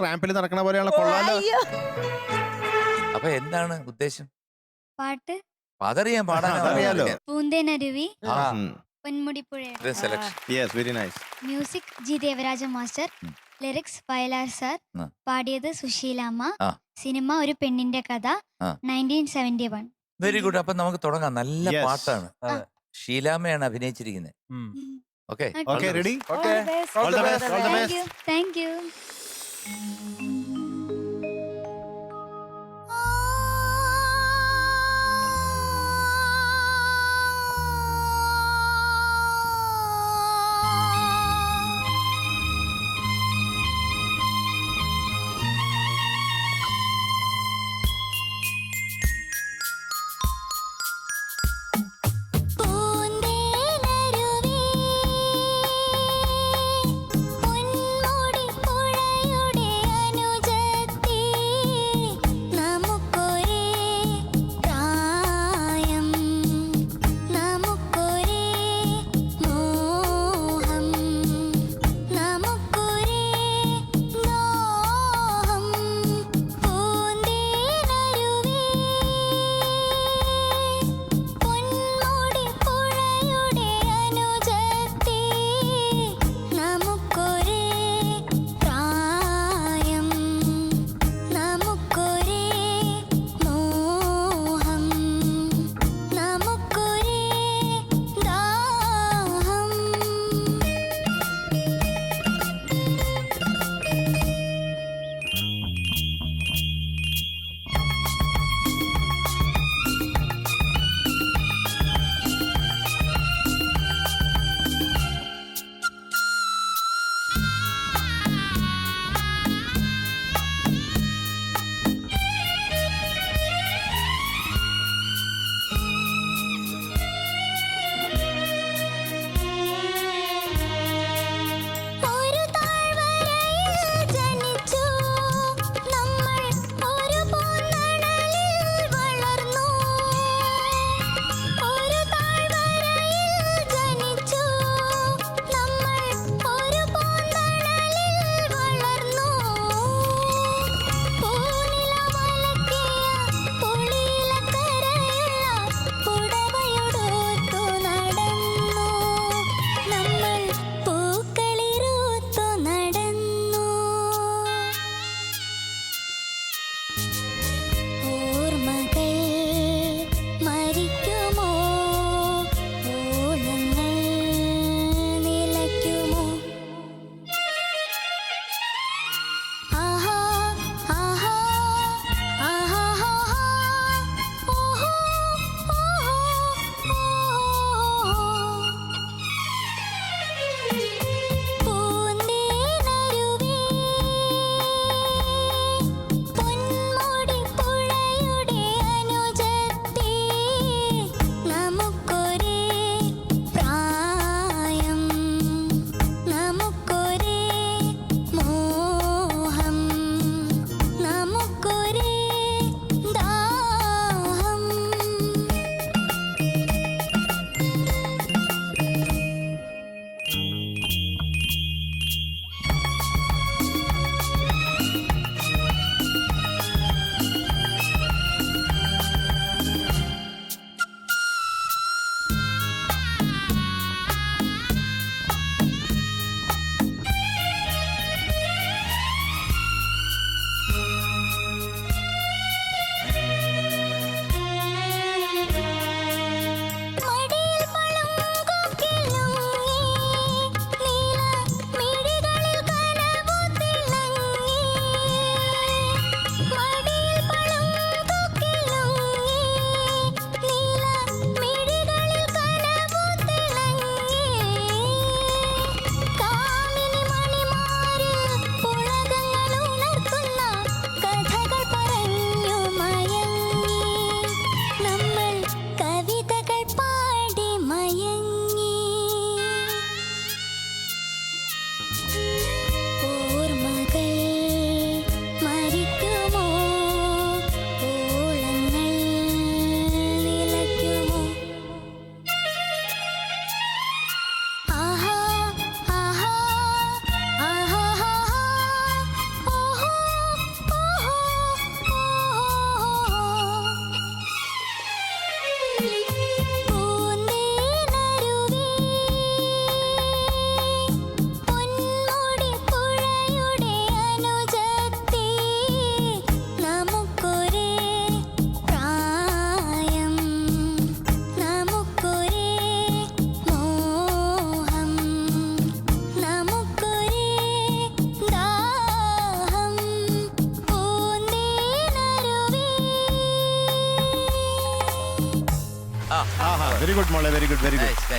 റാമ്പിൽ നടക്കണ പോലെയുള്ള കൊള്ളാലോ. അയ്യോ. അപ്പൊ എന്താണ് ഉദ്ദേശം? പാട്ട്. അതറിയാം പാടാൻ അതറിയാലോ. പൂന്തേനരുവി ആ. പൊന്മുടിപ്പുഴയുടെ ഇത്രയും selection yes very nice music G Devaraja master ഉം. ലിറിക്സ് വയലാർ സാർ ആ. പാടിയത് സുശീലാമ്മ ആ. സിനിമ ഒരു പെണ്ണിന്റെ കഥ ആ. Nineteen seventy one very good അപ്പൊ നമുക്ക് തുടങ്ങാം. നല്ല Yes. പാട്ടാണ്. അതെ. ഷീലാമ്മയാണ് അഭിനയിച്ചിരിക്കുന്നത്. Okay okay ready okay All best all all best thank you Thank you. Very good മോളെ very good very good nice nice